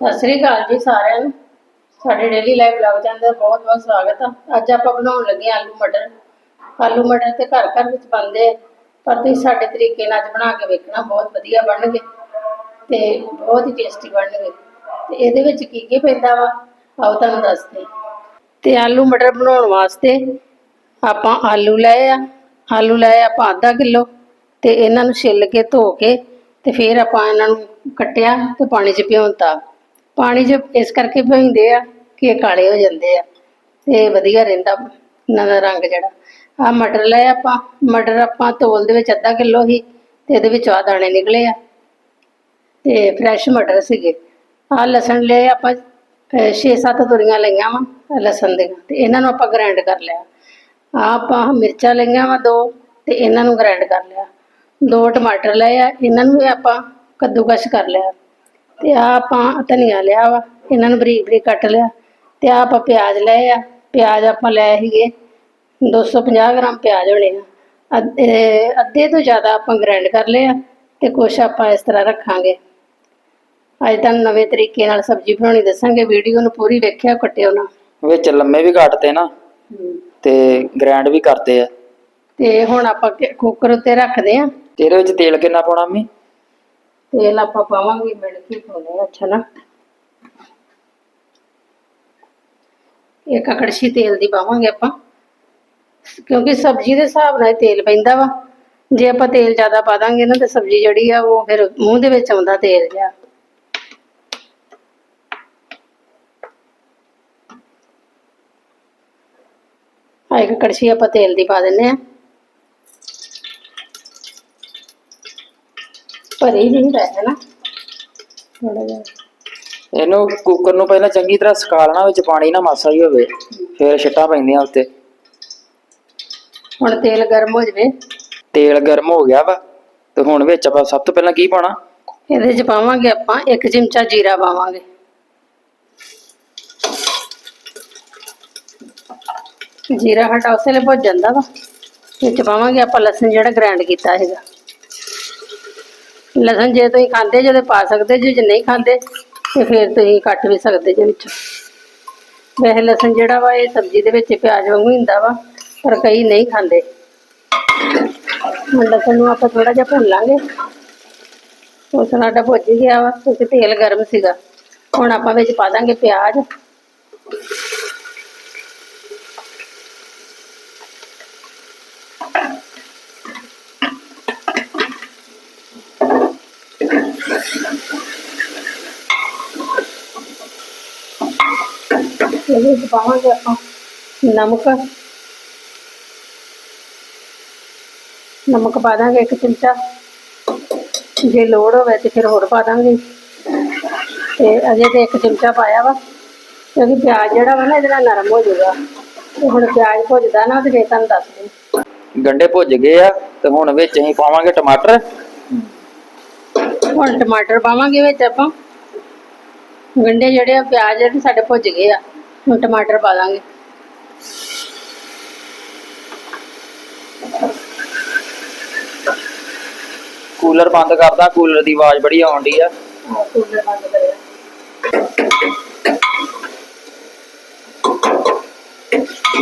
ਸਤਿ ਸ੍ਰੀ ਅਕਾਲ ਜੀ ਸਾਰਿਆਂ ਨੂੰ। ਸਾਡੇ ਡੇਲੀ ਲਾਈਵ ਬਲੌਗ ਚੈਨਲ ਦਾ ਬਹੁਤ ਬਹੁਤ ਸਵਾਗਤ ਆ। ਅੱਜ ਆਪਾਂ ਬਣਾਉਣ ਲੱਗੇ ਆਲੂ ਮਟਰ। ਆਲੂ ਮਟਰ ਤੇ ਘਰ ਘਰ ਵਿੱਚ ਬਣਦੇ ਆ। ਪਰ ਤੁਸੀਂ ਸਾਡੇ ਤਰੀਕੇ ਨਾਲ ਅੱਜ ਬਣਾ ਕੇ ਵੇਖਣਾ, ਬਹੁਤ ਵਧੀਆ ਬਣਨਗੇ ਤੇ ਬਹੁਤ ਹੀ ਟੇਸਟੀ ਬਣਨਗੇ। ਤੇ ਇਹਦੇ ਵਿੱਚ ਕੀ ਕੀ ਪੈਂਦਾ ਵਾ, ਆਓ ਤੁਹਾਨੂੰ ਦੱਸਦੇ ਤੇ ਆਲੂ ਮਟਰ ਬਣਾਉਣ ਵਾਸਤੇ ਆਪਾਂ ਆਲੂ ਲਏ ਆ। ਆਲੂ ਲਏ ਆਪਾਂ ਅੱਧਾ ਕਿਲੋ ਤੇ ਇਹਨਾਂ ਨੂੰ ਛਿੱਲ ਕੇ ਧੋ ਕੇ ਤੇ ਫਿਰ ਆਪਾਂ ਇਹਨਾਂ ਨੂੰ ਕੱਟਿਆ ਤੇ ਪਾਣੀ 'ਚ ਭਿਉਂਤਾ। ਪਾਣੀ 'ਚ ਇਸ ਕਰਕੇ ਭਿਉਂਦੇ ਆ ਕਿ ਇਹ ਕਾਲੇ ਹੋ ਜਾਂਦੇ ਆ ਤੇ ਵਧੀਆ ਰਹਿੰਦਾ ਇਹਨਾਂ ਦਾ ਰੰਗ ਜਿਹੜਾ। ਆ ਮਟਰ ਲਏ ਆਪਾਂ, ਮਟਰ ਆਪਾਂ ਤੋਲ ਦੇ ਵਿੱਚ ਅੱਧਾ ਕਿਲੋ ਹੀ ਤੇ ਇਹਦੇ ਵਿੱਚ ਆ ਦਾਣੇ ਨਿਕਲੇ ਆ। ਤੇ ਫਰੈਸ਼ ਮਟਰ ਸੀਗੇ। ਆ ਲਸਣ ਲਏ ਆਪਾਂ 6-7 ਤੁਰੀਆਂ ਲਈਆਂ ਵਾ ਲਸਣ ਦੀਆਂ ਤੇ ਇਹਨਾਂ ਨੂੰ ਆਪਾਂ ਗ੍ਰਾਈਂਡ ਕਰ ਲਿਆ। ਆ ਆਪਾਂ ਮਿਰਚਾਂ ਲਈਆਂ ਵਾ ਦੋ ਤੇ ਇਹਨਾਂ ਨੂੰ ਗ੍ਰਾਈਂਡ ਕਰ ਲਿਆ। ਦੋ ਟਮਾਟਰ ਲਏ ਆ, ਇਹਨਾਂ ਨੂੰ ਵੀ ਆਪਾਂ ਕੱਦੂਕਸ਼ ਕਰ ਲਿਆ। ਤੇ ਆ ਆਪਾਂ ਧਨੀਆ ਲਿਆ ਵਾ ਇਹਨਾਂ ਨੂੰ ਬਰੀਕ ਬਰੀਕ ਕੱਟ ਲਿਆ ਤੇ ਆ ਆਪਾਂ ਪਿਆਜ਼ ਲਏ ਆ ਪਿਆਜ਼ ਆਪਾਂ ਲਏ ਸੀਗੇ 250 ਗ੍ਰਾਮ ਪਿਆਜ਼ ਹੋਣੇ ਆ। ਅੱਧੇ ਤੋਂ ਜ਼ਿਆਦਾ ਆਪਾਂ ਗ੍ਰਾਈਂਡ ਕਰ ਲਏ ਆ ਤੇ ਕੁਛ ਆਪਾਂ ਇਸ ਤਰ੍ਹਾਂ ਰੱਖਾਂਗੇ। ਅੱਜ ਤੁਹਾਨੂੰ ਨਵੇਂ ਤਰੀਕੇ ਨਾਲ ਸਬਜ਼ੀ ਬਣਾਉਣੀ ਦੱਸਾਂਗੇ ਵੀਡੀਓ ਨੂੰ ਪੂਰੀ ਵੇਖਿਆ ਕੱਟਿਓ ਨਾ। ਵਿੱਚ ਲੰਮੇ ਵੀ ਕੱਟਦੇ ਨਾ ਤੇ ਗ੍ਰਾਈਂਡ ਵੀ ਕਰਦੇ ਆ। ਤੇ ਹੁਣ ਆਪਾਂ ਕੁੱਕਰ ਉੱਤੇ ਰੱਖਦੇ ਆ। ਤੇ ਇਹਦੇ ਵਿੱਚ ਤੇਲ ਕਿੰਨਾ ਪਾਉਣਾ ਮੰਮੀ? ਤੇਲ ਆਪਾਂ ਪਾਵਾਂਗੇ ਮਿਲ ਕੇ ਪਾਉਣੇ ਅੱਛਾ ਨਾ। ਇੱਕ ਕੜਛੀ ਤੇਲ ਦੀ ਪਾਵਾਂਗੇ ਆਪਾਂ। ਕਿਉਂਕਿ ਸਬਜ਼ੀ ਦੇ ਹਿਸਾਬ ਨਾਲ ਤੇਲ ਪੈਂਦਾ ਵਾ। ਜੇ ਆਪਾਂ ਤੇਲ ਜ਼ਿਆਦਾ ਪਾ ਦਾਂਗੇ ਨਾ, ਤੇ ਸਬਜ਼ੀ ਜਿਹੜੀ ਆ, ਉਹ ਫਿਰ ਮੂੰਹ ਦੇ ਵਿੱਚ ਆਉਂਦਾ ਤੇਲ ਜਿਹਾ। ਆ ਇੱਕ ਕੜਛੀ ਆਪਾਂ ਤੇਲ ਦੀ ਪਾ ਦਿੰਨੇ ਆ। ਭਰੀ ਨਹੀਂ ਰਹਿ ਨਾ? ਥੋੜਾ ਜਿਹਾ। ਇਹਨੂੰ ਕੁੱਕਰ ਨੂੰ ਪਹਿਲਾਂ ਚੰਗੀ ਤਰ੍ਹਾਂ ਸੁਕਾ ਲੈਣਾ ਵਿੱਚ ਪਾਣੀ ਨਾ ਮਾਸਾ ਹੀ ਹੋਵੇ ਫਿਰ ਛਿੱਟਾਂ ਪੈਂਦੀਆਂ ਉੱਤੇ। ਹੁਣ ਤੇਲ ਗਰਮ ਹੋ ਜਵੇ। ਤੇਲ ਗਰਮ ਹੋ ਗਿਆ ਵਾ ਤੇ ਹੁਣ ਵਿੱਚ ਆਪਾਂ ਸਭ ਤੋਂ ਪਹਿਲਾਂ ਕੀ ਪਾਉਣਾ? ਇਹਦੇ ਚ ਪਾਵਾਂਗੇ ਆਪਾਂ ਇੱਕ ਚਮਚਾ ਜੀਰਾ ਪਾਵਾਂਗੇ। ਜੀਰਾ ਹਟਾ ਉਸੇ ਲਈ ਭੁੱਜ ਜਾਂਦਾ ਵਾ। ਵਿੱਚ ਪਾਵਾਂਗੇ ਆਪਾਂ ਲਸਣ ਜਿਹੜਾ ਗ੍ਰਾਈਂਡ ਕੀਤਾ ਹੈਗਾ ਲਸਣ ਜੇ ਤੁਸੀਂ ਖਾਂਦੇ ਜੇ ਤੇ ਪਾ ਸਕਦੇ, ਜੇ ਜੇ ਨਹੀਂ ਖਾਂਦੇ ਤੇ ਫਿਰ ਤੁਸੀਂ ਕੱਟ ਵੀ ਸਕਦੇ ਜੇ ਵਿੱਚ। ਵੈਸੇ ਲਸਣ ਜਿਹੜਾ ਵਾ, ਇਹ ਸਬਜ਼ੀ ਦੇ ਵਿੱਚ ਪਿਆਜ਼ ਵਾਂਗੂ ਹੁੰਦਾ ਵਾ, ਪਰ ਕਈ ਨਹੀਂ ਖਾਂਦੇ। ਹੁਣ ਲਸਣ ਨੂੰ ਆਪਾਂ ਥੋੜਾ ਜਿਹਾ ਭੁੰਨ ਲਾਂਗੇ। ਉਹ ਸਾਡਾ ਭੁੱਜ ਗਿਆ ਵਾ, ਕਿਉਂਕਿ ਤੇਲ ਗਰਮ ਸੀਗਾ। ਹੁਣ ਆਪਾਂ ਵਿੱਚ ਪਾ ਦਾਂਗੇ ਪਿਆਜ਼। ਇਹਦੇ ਵਿੱਚ ਪਾਵਾਂਗੇ ਆਪਾਂ ਨਮਕ। ਨਮਕ ਪਾ ਦਾਂਗੇ ਇੱਕ ਚਮਚਾ। ਜੇ ਲੋੜ ਹੋਵੇ ਤੇ ਫਿਰ ਹੋਰ ਪਾ ਦਾਂਗੇ। ਤੇ ਅਜੇ ਤੇ ਇੱਕ ਚਮਚਾ ਪਾਇਆ ਵਾ। ਕਿਉਂਕਿ ਪਿਆਜ਼ ਜਿਹੜਾ ਵਾ ਨਾ ਇਹਦੇ ਨਾਲ ਨਰਮ ਹੋ ਜਾਊਗਾ। ਤੇ ਹੁਣ ਪਿਆਜ਼ ਭੁੱਜਦਾ ਨਾ ਤੇ ਫਿਰ ਤੁਹਾਨੂੰ ਦੱਸ ਦਿੰਦੀ ਗੰਡੇ ਭੁੱਜ ਗਏ ਆ ਤੇ ਹੁਣ ਵਿੱਚ ਅਸੀਂ ਪਾਵਾਂਗੇ ਟਮਾਟਰ। ਹੁਣ ਟਮਾਟਰ ਪਾਵਾਂਗੇ ਵਿੱਚ ਆਪਾਂ। ਗੰਡੇ ਜਿਹੜੇ ਆ ਪਿਆਜ਼ ਜਿਹੜੇ ਸਾਡੇ ਭੁੱਜ ਗਏ ਆ। ਹੁਣ ਟਮਾਟਰ ਪਾ ਦਾਂਗੇ। ਕੂਲਰ ਬੰਦ ਕਰਦਾ ਕੂਲਰ ਦੀ ਆਵਾਜ਼ ਬੜੀ ਆਉਣ ਡਈ ਆ। ਕੂਲਰ ਬੰਦ ਕਰਿਆ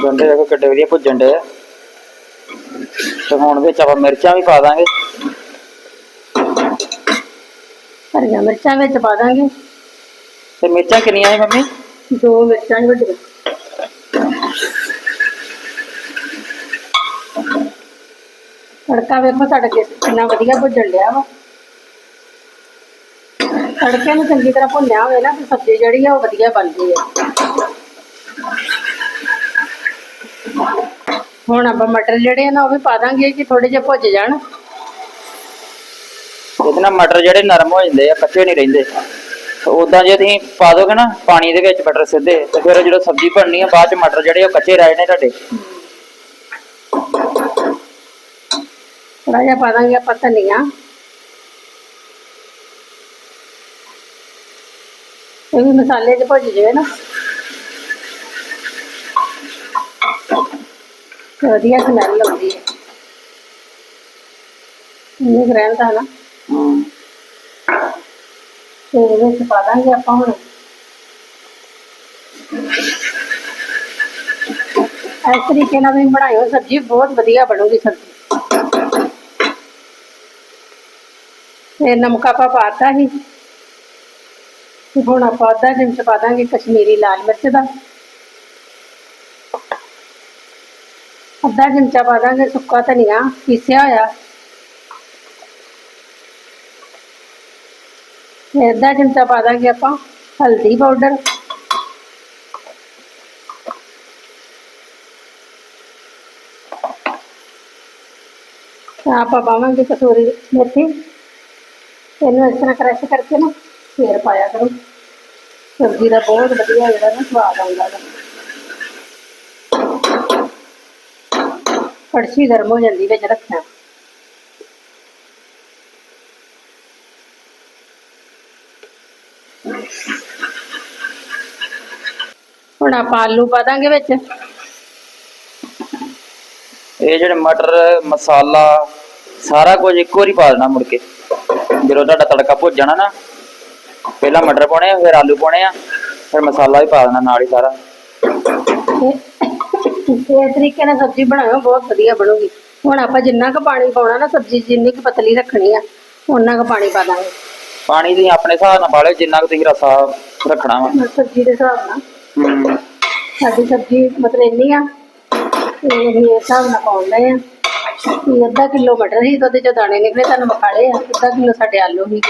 ਗੰਡੇ ਦੇਖੋ ਕਿੱਡੇ ਵਧੀਆ ਭੁੱਜਣ ਡੇ ਆ। ਤੇ ਹੁਣ ਵਿੱਚ ਆਪਾਂ ਮਿਰਚਾਂ ਵੀ ਪਾ ਦਾਂਗੇ। ਹਰੀਆਂ ਮਿਰਚਾਂ ਵਿੱਚ ਪਾ ਦਾਂਗੇ। ਤੇ ਮਿਰਚਾਂ ਕਿੰਨੀਆਂ ਹੈ ਮੰਮੀ? ਦੋ ਮਿਰਚਾਂ ਵੱਡੀਆਂ। ਤੜਕਾ ਵੇਖੋ ਸਾਡਾ ਕਿੰਨਾ ਵਧੀਆ ਭੁੱਜਣ ਲਿਆ ਵਾ। ਤੜਕੇ ਨੂੰ ਚੰਗੀ ਤਰ੍ਹਾਂ ਭੁੰਨਿਆ ਹੋਵੇ ਨਾ ਸਬਜ਼ੀ ਜਿਹੜੀ ਆ ਉਹ ਵਧੀਆ ਬਣਦੀ ਹੈ ਹੁਣ ਆਪਾਂ ਮਟਰ ਜਿਹੜੇ ਨਾ, ਉਹ ਵੀ ਪਾ ਦਾਂਗੇ ਕਿ ਥੋੜੇ ਜਿਹਾ ਭੁੱਜ ਜਾਣ। ਇਹਦੇ ਨਾਲ ਮਟਰ ਜਿਹੜੇ ਨਰਮ ਹੋ ਜਾਂਦੇ ਆ, ਕੱਚੇ ਨਹੀਂ ਰਹਿੰਦੇ। ਉਦਾਂ ਜੇ ਤੁਸੀਂ ਪਾ ਦੋਗੇ ਨਾ ਪਾਣੀ ਦੇ ਵਿੱਚ ਮਟਰ ਸਿੱਧੇ ਤੇ ਫਿਰ ਜਦੋਂ ਸਬਜ਼ੀ ਬਣਨੀ ਆ ਬਾਅਦ ਚ ਮਟਰ ਜਿਹੜੇ ਉਹ ਕੱਚੇ ਰਹਿ ਜਾਣੇ ਤੁਹਾਡੇ। ਥੋੜਾ ਜਿਹਾ ਪਾ ਦਾਂਗੇ ਆਪਾਂ ਧਨੀਆ। ਇਹ ਵੀ ਮਸਾਲੇ 'ਚ ਭੁੱਜ ਜਾਵੇ ਨਾ। ਤੇ ਵਧੀਆ ਸਮੈਲ ਆਉਂਦੀ ਹੈ। ਇਹ ਰਹਿੰਦਾ ਨਾ। ਹੂੰ। ਤੇ ਇਹਦੇ ਵਿੱਚ ਪਾ ਦਾਂਗੇ ਆਪਾਂ ਹੁਣ ਇਸ ਤਰੀਕੇ ਨਾਲ ਵੀ ਬਣਾਇਓ ਸਬਜ਼ੀ ਬਹੁਤ ਵਧੀਆ ਬਣੂਗੀ ਸਬਜ਼ੀ ਤੇ ਨਮਕ ਆਪਾਂ ਪਾਤਾ ਸੀ ਤੇ ਹੁਣ ਆਪਾਂ ਅੱਧਾ ਚਮਚ ਪਾ ਦਾਂਗੇ ਕਸ਼ਮੀਰੀ ਲਾਲ ਮਿਰਚ ਦਾ ਅੱਧਾ ਚਮਚਾ ਪਾ ਦਾਂਗੇ ਸੁੱਕਾ ਧਨੀਆ ਪੀਸਿਆ ਹੋਇਆ ਤੇ ਅੱਧਾ ਚਮਚਾ ਪਾ ਦਾਂਗੇ ਆਪਾਂ ਹਲਦੀ ਪਾਊਡਰ ਤਾਂ ਆਪਾਂ ਪਾਵਾਂਗੇ ਕਸੂਰੀ ਮੇਥੀ ਇਹਨੂੰ ਇਸ ਤਰ੍ਹਾਂ ਕ੍ਰਸ਼ ਕਰਕੇ ਨਾ ਫੇਰ ਪਾਇਆ ਕਰੋ ਸਬਜ਼ੀ ਦਾ ਬਹੁਤ ਵਧੀਆ ਜਿਹੜਾ ਨਾ ਸਵਾਦ ਆਉਂਦਾ ਹੈ ਕੜਛੀ ਗਰਮ ਹੋ ਜਾਂਦੀ ਵਿੱਚ ਰੱਖਣਾ ਹੁਣ ਆਪਾਂ ਆਲੂ ਪਾ ਦਾਂਗੇ ਵਿੱਚ। ਇਹ ਜਿਹੜੇ ਮਟਰ ਮਸਾਲਾ ਸਾਰਾ ਕੁਝ ਇੱਕੋ ਵਾਰੀ ਪਾ ਦੇਣਾ ਮੁੜ ਕੇ। ਜਦੋਂ ਤੁਹਾਡਾ ਤੜਕਾ ਭੁੱਜ ਜਾਣਾ ਨਾ ਪਹਿਲਾਂ ਮਟਰ ਪਾਉਣੇ ਆ ਫਿਰ ਆਲੂ ਪਾਉਣੇ ਆ ਫਿਰ ਮਸਾਲਾ ਵੀ ਪਾ ਦੇਣਾ ਨਾਲ ਹੀ ਸਾਰਾ। ਇਸ ਤਰੀਕੇ ਨਾਲ ਸਬਜ਼ੀ ਬਣਾਇਓ ਬਹੁਤ ਵਧੀਆ ਬਣੂਗੀ। ਹੁਣ ਆਪਾਂ ਜਿੰਨਾ ਕੁ ਪਾਣੀ ਪਾਉਣਾ ਨਾ ਸਬਜ਼ੀ ਜਿੰਨੀ ਕੁ ਪਤਲੀ ਰੱਖਣੀ ਆ ਉਹਨਾਂ ਕੁ ਪਾਣੀ ਪਾ ਦਾਂਗੇ। ਪਾਣੀ ਤੁਸੀਂ ਆਪਣੇ ਹਿਸਾਬ ਨਾਲ ਪਾ ਲਿਓ ਜਿੰਨਾ ਕੁ ਤੁਸੀਂ ਰਸਾ ਰੱਖਣਾ ਵਾ। ਸਬਜ਼ੀ ਦੇ ਹਿਸਾਬ ਨਾਲ। ਸਾਡੀ ਸਬਜ਼ੀ ਮਤਲਬ ਇੰਨੀ ਆ ਤੇ ਅਸੀਂ ਇਸ ਹਿਸਾਬ ਨਾਲ ਪਾਉਂਦੇ ਆ। ਕਿ ਅੱਧਾ ਕਿਲੋ ਮਟਰ ਸੀ ਤੇ ਉਹਦੇ ਚ ਦਾਣੇ ਨਿਕਲੇ ਤੁਹਾਨੂੰ ਵਿਖਾਲੇ ਆ। ਅੱਧਾ ਕਿਲੋ ਸਾਡੇ ਆਲੂ ਸੀ।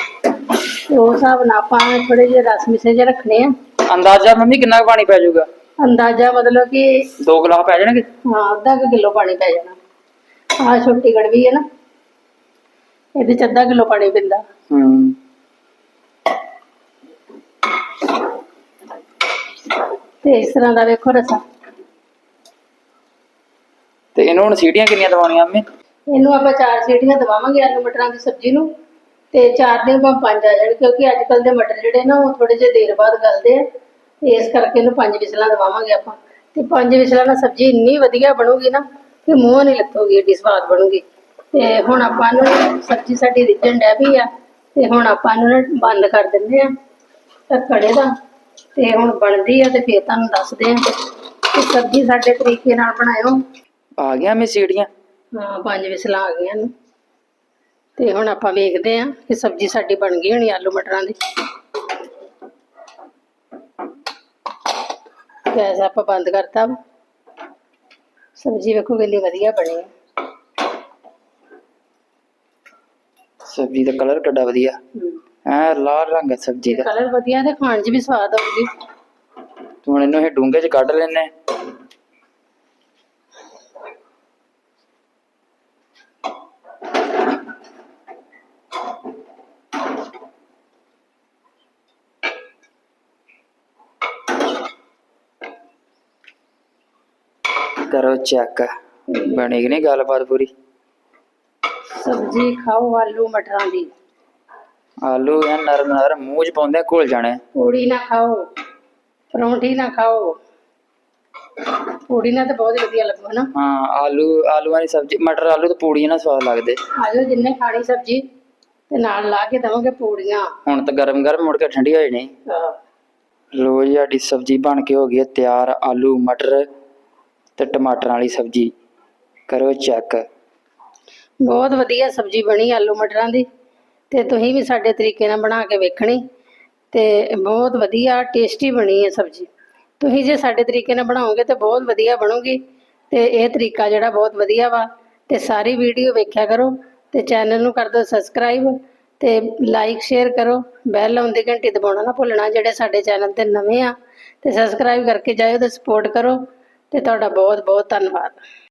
ਤੇ ਉਸ ਹਿਸਾਬ ਨਾਲ ਆਪਾਂ ਥੋੜੇ ਜਿਹੇ ਰਸ ਮਿਸੇ ਜਿਹੇ ਰੱਖਣੇ ਆ। ਅੰਦਾਜ਼ਾ ਮੰਮੀ ਕਿੰਨਾ ਕੁ ਪਾਣੀ ਪੈ ਜਾਊਗਾ? ਅੰਦਾਜ਼ਾ ਮਤਲਬ ਕਿ ਦੋ ਗਲਾਸ ਪੈ ਜਾਣਗੇ? ਹਾਂ ਅੱਧਾ ਕਿਲੋ ਪਾਣੀ ਪੈ ਜਾਣਾ। ਆਹ ਛੋਟੀ ਗੜਵੀ ਹੈ ਨਾ। ਇਹਦੇ ਚ ਅੱਧਾ ਕਿਲੋ ਪਾਣੀ ਪੈਂਦਾ। ਹੂੰ। ਤੇ ਇਸ ਤਰ੍ਹਾਂ ਦਾ ਵੇਖੋ ਰਸਾ। ਤੇ ਇਹਨੂੰ ਹੁਣ ਸੀਟੀਆਂ ਕਿੰਨੀਆਂ ਦਵਾਉਣੀਆਂ ਮੰਮੀ? ਇਹਨੂੰ ਆਪਾਂ ਚਾਰ ਸੀਟੀਆਂ ਦਵਾਵਾਂਗੇ ਆਲੂ ਮਟਰਾਂ ਦੀ ਸਬਜ਼ੀ ਨੂੰ। ਤੇ ਚਾਰ ਦੇ ਆਪਾਂ ਪੰਜ ਆ ਜਾਣ ਕਿਉਂਕਿ ਅੱਜ ਕੱਲ ਦੇ ਮਟਰ ਜਿਹੜੇ ਨਾ ਉਹ ਥੋੜੇ ਜਿਹੇ ਦੇਰ ਬਾਅਦ ਗਲਦੇ ਆ। ਤੇ ਇਸ ਕਰਕੇ ਇਹਨੂੰ ਪੰਜ ਵਿਸਲਾਂ ਦਵਾਵਾਂਗੇ ਆਪਾਂ। ਤੇ ਪੰਜ ਵਿਸਲਾਂ ਨਾਲ ਸਬਜ਼ੀ ਇੰਨੀ ਵਧੀਆ ਬਣੂਗੀ ਨਾ ਕਿ ਮੂੰਹ ਨਹੀਂ ਲੱਥੂਗੀ ਏਡੀ ਸਵਾਦ ਬਣੂਗੀ। ਤੇ ਹੁਣ ਆਪਾਂ ਨੂੰ ਸਬਜ਼ੀ ਸਾਡੀ ਰਿੱਝਣ ਡੈ ਪਈ ਆ। ਤੇ ਹੁਣ ਆਪਾਂ ਇਹਨੂੰ ਨਾ ਬੰਦ ਕਰ ਦਿੰਦੇ ਆ ਢੱਕਣੇ ਦਾ। ਤੇ ਹੁਣ ਬਣਦੀ ਆ ਤੇ ਫੇਰ ਤੁਹਾਨੂੰ ਦੱਸਦੇ ਆ ਕਿ ਸਬਜ਼ੀ ਸਾਡੇ ਤਰੀਕੇ ਨਾਲ ਬਣਾਇਓ। ਆ ਗਿਆ ਮੇ ਸੀਟੀਆਂ ਹਾਂ ਪੰਜ ਵਿਸਲਾਂ ਆ ਗਈਆਂ ਨੇ। ਤੇ ਹੁਣ ਆਪਾਂ ਵੇਖਦੇ ਆਂ ਕਿ ਸਬਜ਼ੀ ਸਾਡੀ ਬਣ ਗਈ ਹੋਣੀ ਆਲੂ ਮਟਰਾਂ ਦੀ। ਗੈਸ ਆਪਾਂ ਬੰਦ ਕਰਤਾ ਸਬਜ਼ੀ ਵੇਖੋ ਕਿੰਨੀ ਵਧੀਆ ਬਣੀ ਸਬਜ਼ੀ ਦਾ ਕਲਰ ਕਿੱਡਾ ਵਧੀਆ। ਐ ਲਾਲ ਰੰਗ ਹੈ ਸਬਜ਼ੀ ਦਾ। ਕਲਰ ਵਧੀਆ ਤੇ ਖਾਣ 'ਚ ਵੀ ਸਵਾਦ ਆਊਗੀ। ਤੇ ਹੁਣ ਇਹਨੂੰ ਇਹ ਡੂੰਘੇ 'ਚ ਕੱਢ ਲੈਨੇ ਕਰੋ ਚੈੱਕ। ਬਣੀ ਕਿ ਨਹੀਂ ਗੱਲਬਾਤ ਪੂਰੀ? ਸਬਜ਼ੀ ਖਾਓ ਆਲੂ ਮਟਰਾਂ ਦੀ। ਆਲੂ ਐ ਨਰਮ ਨਰਮ ਮੂੰਹ 'ਚ ਪਾਉਂਦੇ ਘੁਲ ਜਾਣੇ। ਪੂੜੀ ਨਾ ਖਾਓ ਪਰੌਂਠੀ ਨਾ ਖਾਓ। ਪੂੜੀ ਨਾਲ ਤਾਂ ਬਹੁਤ ਵਧੀਆ ਲੱਗੂ ਨਾ ਹਾਂ ਆਲੂ ਆਲੂਆਂ ਦੀ ਸਬਜ਼ੀ ਮਟਰ ਆਲੂ ਤੇ ਪੂੜੀਆਂ ਨਾਲ ਸਵਾਦ ਲੱਗਦੇ। ਆਜੋ ਜਿੰਨੇ ਖਾਣੀ ਸਬਜ਼ੀ ਤੇ ਨਾਲ ਲਾ ਕੇ ਦਵਾਂਗੇ ਪੂੜੀਆਂ। ਹੁਣ ਤਾਂ ਗਰਮ ਗਰਮ ਮੁੜ ਕੇ ਠੰਡੀ ਹੋ ਜਾਣੀ। ਆਹ, ਲੋ ਜੀ ਸਾਡੀ ਸਬਜ਼ੀ ਬਣ ਕੇ ਹੋ ਗਈ ਹੈ ਤਿਆਰ ਆਲੂ ਮਟਰ ਤੇ ਟਮਾਟਰਾਂ ਵਾਲੀ ਸਬਜ਼ੀ। ਕਰੋ ਚੈੱਕ। ਬਹੁਤ ਵਧੀਆ ਸਬਜ਼ੀ ਬਣੀ ਆਲੂ ਮਟਰਾਂ ਦੀ। ਤੇ ਤੁਸੀਂ ਵੀ ਸਾਡੇ ਤਰੀਕੇ ਨਾਲ ਬਣਾ ਕੇ ਵੇਖਣੀ ਤੇ ਬਹੁਤ ਵਧੀਆ ਟੇਸਟੀ ਬਣੀ ਹੈ ਸਬਜ਼ੀ। ਤੁਸੀਂ ਜੇ ਸਾਡੇ ਤਰੀਕੇ ਨਾਲ ਬਣਾਓਗੇ ਤੇ ਬਹੁਤ ਵਧੀਆ ਬਣੂਗੀ ਤੇ ਇਹ ਤਰੀਕਾ ਜਿਹੜਾ ਬਹੁਤ ਵਧੀਆ ਵਾ ਤੇ ਸਾਰੀ ਵੀਡੀਓ ਵੇਖਿਆ ਕਰੋ ਤੇ ਚੈਨਲ ਨੂੰ ਕਰ ਦਿਓ ਸਬਸਕ੍ਰਾਈਬ ਤੇ ਲਾਈਕ ਸ਼ੇਅਰ ਕਰੋ। ਬੈਲ ਆਉਂਦੀ ਘੰਟੀ ਦਬਾਉਣਾ ਨਾ ਭੁੱਲਣਾ ਜਿਹੜੇ ਸਾਡੇ ਚੈਨਲ ਤੇ ਨਵੇਂ ਆ ਤੇ ਸਬਸਕ੍ਰਾਈਬ ਕਰਕੇ ਜਾਇਓ ਤੇ ਸਪੋਰਟ ਕਰੋ ਤੇ ਤੁਹਾਡਾ ਬਹੁਤ ਬਹੁਤ ਧੰਨਵਾਦ।